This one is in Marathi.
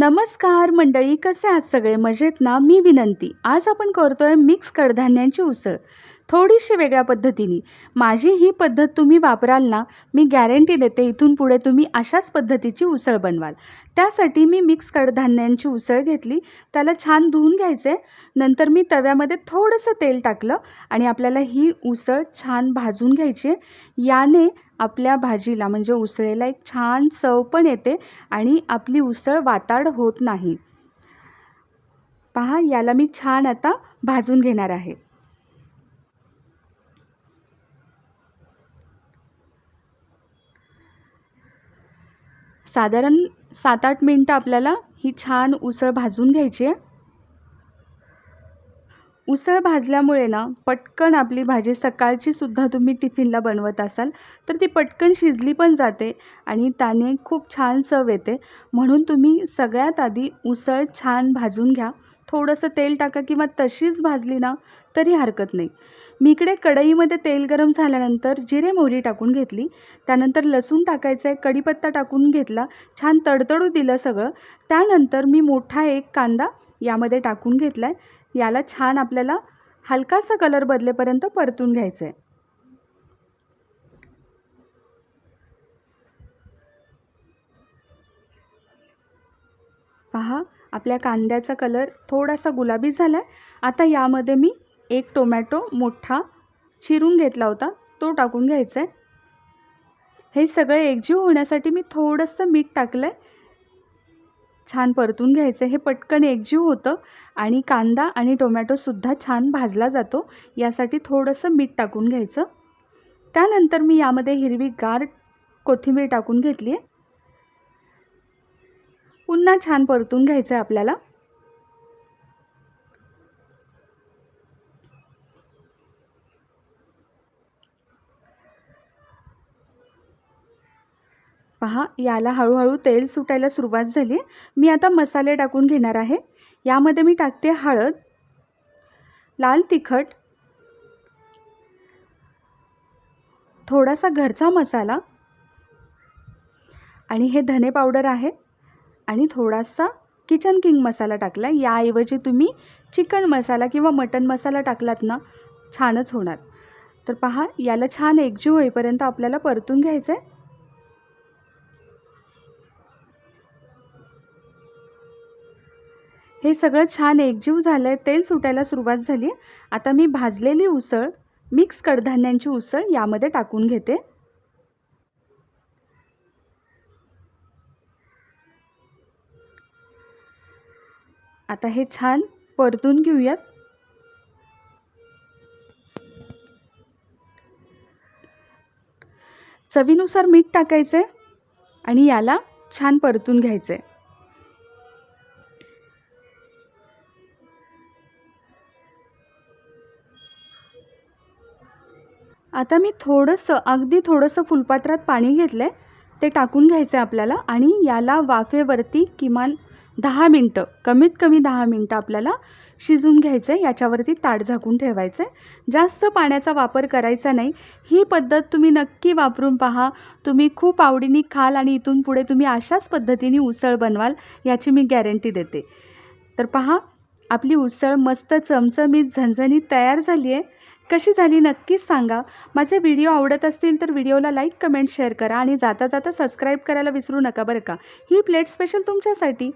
नमस्कार मंडळी कसे आहात सगळे? मजेत ना? मी विनंती. आज आपण करतोय मिक्स कडधान्यांची उसळ. थोडीशी वेगळ्या पद्धतीने. माझी ही पद्धत तुम्ही वापराल ना मी गॅरंटी देते इथून पुढे तुम्ही अशाच पद्धतीची उसळ बनवाल. त्यासाठी मी मिक्स कडधान्यांची उसळ घेतली त्याला छान धुवून घ्यायचे. नंतर मी तव्यामध्ये थोडंसं तेल टाकलं आणि आपल्याला ही उसळ छान भाजून घ्यायची आहे. याने आपल्या भाजीला म्हणजे उसळेला एक छान चव पण येते आणि आपली उसळ वाताड होत नाही. पहा याला मी छान आता भाजून घेणार आहे. साधारण सात आठ मिनटं आपल्याला ही छान उसळ भाजून घ्यायची आहे. उसळ भाजल्यामुळे ना पटकन आपली भाजी सकाळची सुद्धा तुम्ही टिफिनला बनवत असाल तर ती पटकन शिजली पण जाते आणि त्याने खूप छान चव येते. म्हणून तुम्ही सगळ्यात आधी उसळ छान भाजून घ्या. थोडंसं तेल टाका किंवा तशीच भाजली ना तरी हरकत नाही. मी इकडे कढईमध्ये तेल गरम झाल्यानंतर जिरे मोहरी टाकून घेतली. त्यानंतर लसूण टाकायचं आहे कढीपत्ता टाकून घेतला छान तडतडू दिलं सगळं. त्यानंतर मी मोठा एक कांदा यामध्ये टाकून घेतला आहे याला छान आपल्याला हलकासा कलर बदलेपर्यंत परतून घ्यायचं आहे पहा आपल्या कांद्याचा कलर थोडासा गुलाबी झाला आहे आता यामध्ये मी एक टोमॅटो मोठा चिरून घेतला होता तो टाकून घ्यायचा आहे हे सगळे एकजीव होण्यासाठी मी थोडंसं मीठ टाकलं आहे छान परतून घ्यायचं हे पटकन एकजीव होतं आणि कांदा आणि टोमॅटोसुद्धा छान भाजला जातो यासाठी थोडंसं मीठ टाकून घ्यायचं. त्यानंतर मी यामध्ये हिरवी गार कोथिंबीर टाकून घेतली आहे पुन्हा छान परतून घ्यायचं आहे आपल्याला. पहा याला हळूहळू तेल सुटायला सुरुवात झाली. मी आता मसाले टाकून घेणार आहे. यामध्ये मी टाकते हळद लाल तिखट थोडासा घरचा मसाला आणि हे धने पावडर आहे. आणि थोडासा किचन किंग मसाला टाकला. याऐवजी तुम्ही चिकन मसाला किंवा मटन मसाला टाकलात ना छानच होणार. तर पहा याला छान एकजीव होईपर्यंत आपल्याला परतून घ्यायचं आहे हे सगळं छान एकजीव झालं आहे तेल सुटायला सुरुवात झाली आहे आता मी भाजलेली उसळ मिक्स कडधान्यांची उसळ यामध्ये टाकून घेते. आता हे छान परतून घेऊयात. चवीनुसार मीठ टाकायचं आहे आणि याला छान परतून घ्यायचं आहे आता मी थोडंसं अगदी थोडंसं फुलपात्रात पाणी घेतलं आहे ते टाकून घ्यायचं आहे आपल्याला आणि याला वाफेवरती किमान दहा मिनटं कमीत कमी दहा मिनटं आपल्याला शिजून घ्यायचं आहे याच्यावरती ताट झाकून ठेवायचं आहे जास्त पाण्याचा वापर करायचा नाही. ही पद्धत तुम्ही नक्की वापरून पहा. तुम्ही खूप आवडीने खाल आणि इथून पुढे तुम्ही अशाच पद्धतीने उसळ बनवाल याची मी गॅरंटी देते. तर पहा आपली उसळ मस्त चमचमीत झणझणीत तयार झाली आहे कशी झाली नक्कीच सांगा. माझे व्हिडिओ आवडत असतील तर व्हिडिओला लाईक कमेंट शेअर करा आणि जाता जाता सबस्क्राईब करायला विसरू नका बरं का. ही प्लेट स्पेशल तुमच्यासाठी.